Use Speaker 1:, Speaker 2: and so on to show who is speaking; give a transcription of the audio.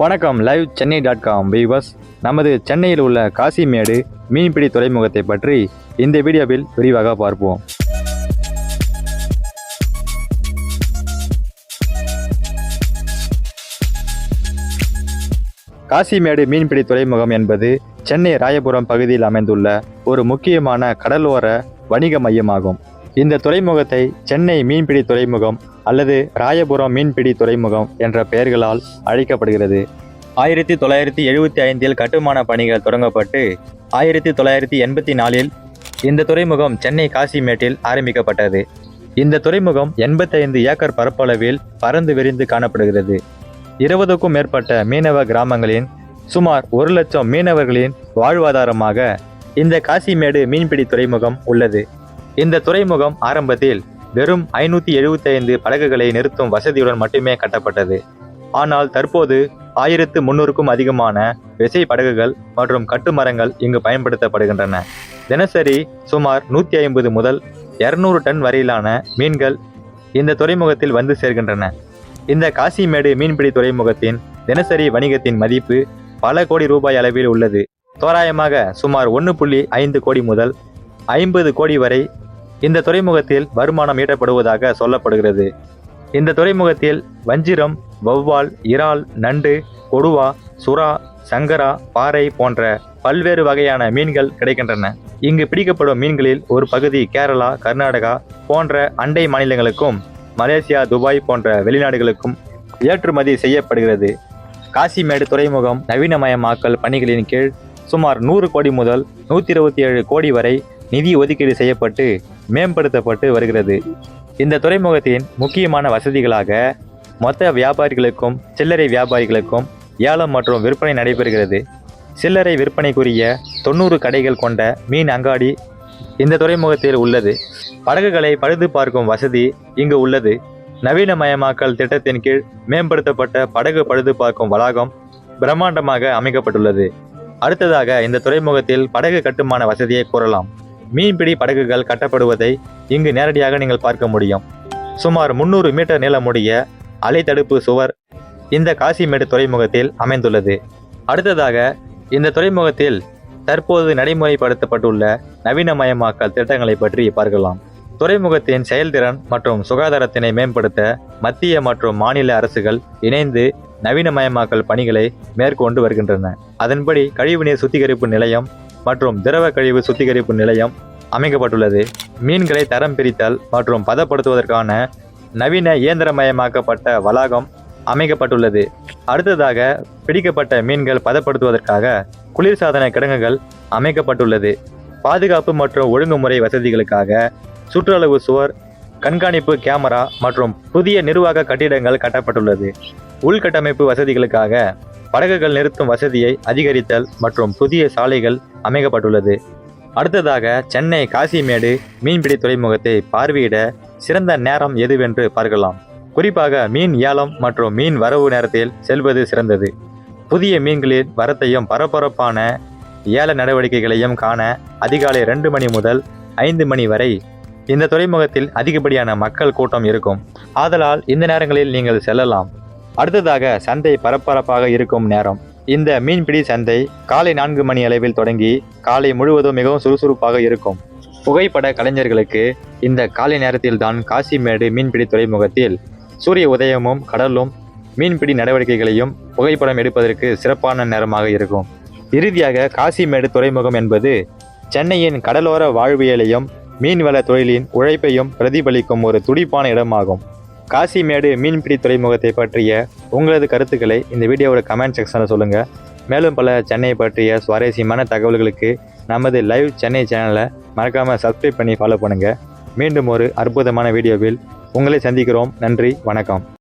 Speaker 1: வணக்கம் live Chennai dot com viewers நமது சென்னையில் உள்ள காசிமேடு மீன்பிடி துறைமுகத்தை பற்றி இந்த வீடியோவில் விரிவாக பார்ப்போம். காசிமேடு மீன்பிடி துறைமுகம் என்பது சென்னை ராயபுரம் பகுதியில் அமைந்துள்ள ஒரு முக்கியமான கடலோர வணிக மையமாகும். இந்த துறைமுகத்தை சென்னை மீன்பிடி துறைமுகம் அல்லது ராயபுரம் மீன்பிடி துறைமுகம் என்ற பெயர்களால் அழைக்கப்படுகிறது. ஆயிரத்தி தொள்ளாயிரத்தி எழுபத்தி ஐந்தில் கட்டுமான பணிகள் தொடங்கப்பட்டு ஆயிரத்தி தொள்ளாயிரத்தி எண்பத்தி நாலில் இந்த துறைமுகம் சென்னை காசிமேட்டில் ஆரம்பிக்கப்பட்டது. இந்த துறைமுகம் எண்பத்தைந்து ஏக்கர் பரப்பளவில் பறந்து விரிந்து காணப்படுகிறது. இருபதுக்கும் மேற்பட்ட மீனவ கிராமங்களின் சுமார் ஒரு லட்சம் மீனவர்களின் வாழ்வாதாரமாக இந்த காசிமேடு மீன்பிடி துறைமுகம் உள்ளது. இந்த துறைமுகம் ஆரம்பத்தில் வெறும் ஐநூற்றி எழுபத்தைந்து படகுகளை நிறுத்தும் வசதியுடன் மட்டுமே கட்டப்பட்டது. ஆனால் தற்போது ஆயிரத்து முன்னூறுக்கும் அதிகமான விசை படகுகள் மற்றும் கட்டுமரங்கள் இங்கு பயன்படுத்தப்படுகின்றன. தினசரி சுமார் நூற்றி ஐம்பது முதல் இருநூறு டன் வரையிலான மீன்கள் இந்த துறைமுகத்தில் வந்து சேர்கின்றன. இந்த காசிமேடு மீன்பிடி துறைமுகத்தின் தினசரி வணிகத்தின் மதிப்பு பல கோடி ரூபாய் அளவில் உள்ளது. தோராயமாக சுமார் ஒன்று புள்ளி ஐந்து கோடி முதல் ஐம்பது கோடி வரை இந்த துறைமுகத்தில் வருமானம் ஈட்டப்படுவதாக சொல்லப்படுகிறது. இந்த துறைமுகத்தில் வஞ்சிரம் வௌவால் இறால் நண்டு கொடுவா சுறா சங்கரா பாறை போன்ற பல்வேறு வகையான மீன்கள் கிடைக்கின்றன. இங்கு பிடிக்கப்படும் மீன்களில் ஒரு பகுதி கேரளா கர்நாடகா போன்ற அண்டை மாநிலங்களுக்கும் மலேசியா துபாய் போன்ற வெளிநாடுகளுக்கும் ஏற்றுமதி செய்யப்படுகிறது. காசிமேடு துறைமுகம் நவீனமயமாக்கல் பணிகளின் கீழ் சுமார் நூறு கோடி முதல் நூற்றி இருபத்தி ஏழு கோடி வரை நிதி ஒதுக்கீடு செய்யப்பட்டு மேம்படுத்தப்பட்டு வருகிறது. இந்த துறைமுகத்தின் முக்கியமான வசதிகளாக மொத்த வியாபாரிகளுக்கும் சில்லறை வியாபாரிகளுக்கும் ஏலம் மற்றும் விற்பனை நடைபெறுகிறது. சில்லறை விற்பனைக்குரிய தொண்ணூறு கடைகள் கொண்ட மீன் அங்காடி இந்த துறைமுகத்தில் உள்ளது. படகுகளை பழுது பார்க்கும் வசதி இங்கு உள்ளது. நவீனமயமாக்கல் திட்டத்தின் கீழ் மேம்படுத்தப்பட்ட படகு பழுது பார்க்கும் வளாகம் பிரம்மாண்டமாக அமைக்கப்பட்டுள்ளது. அடுத்ததாக இந்த துறைமுகத்தில் படகு கட்டுமான வசதியை கூறலாம். மீன்பிடி படகுகள் கட்டப்படுவதை இங்கு நேரடியாக நீங்கள் பார்க்க முடியும். சுமார் முன்னூறு மீட்டர் நீளமுடைய அலை தடுப்பு சுவர் இந்த காசிமேடு துறைமுகத்தில் அமைந்துள்ளது. அடுத்ததாக இந்த துறைமுகத்தில் தற்போது நடைமுறைப்படுத்தப்பட்டுள்ள நவீனமயமாக்கல் திட்டங்களை பற்றி பார்க்கலாம். துறைமுகத்தின் செயல்திறன் மற்றும் சுகாதாரத்தினை மேம்படுத்த மத்திய மற்றும் மாநில அரசுகள் இணைந்து நவீனமயமாக்கல் பணிகளை மேற்கொண்டு வருகின்றன. அதன்படி கழிவுநீர் சுத்திகரிப்பு நிலையம் மற்றும் திரவ கழிவு சுத்திகரிப்பு நிலையம் அமைக்கப்பட்டுள்ளது. மீன்களை தரம் பிரித்தல் மற்றும் பதப்படுத்துவதற்கான நவீன இயந்திரமயமாக்கப்பட்ட வளாகம் அமைக்கப்பட்டுள்ளது. அடுத்ததாக பிடிக்கப்பட்ட மீன்கள் பதப்படுத்துவதற்காக குளிர்சாதன கிடங்குகள் அமைக்கப்பட்டுள்ளது. பாதுகாப்பு மற்றும் ஒழுங்குமுறை வசதிகளுக்காக சுற்றளவு சுவர் கண்காணிப்பு கேமரா மற்றும் புதிய நிர்வாக கட்டிடங்கள் கட்டப்பட்டுள்ளது. உள்கட்டமைப்பு வசதிகளுக்காக படகுகள் நிறுத்தும் வசதியை அதிகரித்தல் மற்றும் புதிய சாலைகள் அமைக்கப்பட்டுள்ளது. அடுத்ததாக சென்னை காசிமேடு மீன்பிடி துறைமுகத்தை பார்வையிட சிறந்த நேரம் எதுவென்று பார்க்கலாம். குறிப்பாக மீன் ஏலம் மற்றும் மீன் வரவு நேரத்தில் செல்வது சிறந்தது. புதிய மீன்களின் வரத்தையும் பரபரப்பான ஏல நடவடிக்கைகளையும் காண அதிகாலை ரெண்டு மணி முதல் ஐந்து மணி வரை இந்த துறைமுகத்தில் அதிகப்படியான மக்கள் கூட்டம் இருக்கும். ஆதலால் இந்த நேரங்களில் நீங்கள் செல்லலாம். அடுத்ததாக சந்தை பரபரப்பாக இருக்கும் நேரம். இந்த மீன்பிடி சந்தை காலை நான்கு மணி அளவில் தொடங்கி காலை முழுவதும் மிகவும் சுறுசுறுப்பாக இருக்கும். புகைப்பட கலைஞர்களுக்கு இந்த காலை நேரத்தில் தான் காசிமேடு மீன்பிடி துறைமுகத்தில் சூரிய உதயமும் கடலும் மீன்பிடி நடவடிக்கைகளையும் புகைப்படம் எடுப்பதற்கு சிறப்பான நேரமாக இருக்கும். இறுதியாக காசிமேடு துறைமுகம் என்பது சென்னையின் கடலோர வாழ்வியலையும் மீன்வள தொழிலின் உழைப்பையும் பிரதிபலிக்கும் ஒரு துடிப்பான இடமாகும். காசிமேடு மீன்பிடி துறைமுகத்தை பற்றிய உங்களது கருத்துக்களை இந்த வீடியோவோட கமெண்ட் செக்ஷனில் சொல்லுங்கள் மேலும் பல சென்னை பற்றிய சுவாரஸ்யமான தகவல்களுக்கு நமது லைவ் சென்னை சேனலை மறக்காமல் சப்ஸ்கிரைப் பண்ணி ஃபாலோ பண்ணுங்கள் மீண்டும் ஒரு அற்புதமான வீடியோவில் உங்களை சந்திக்கிறோம். நன்றி வணக்கம்.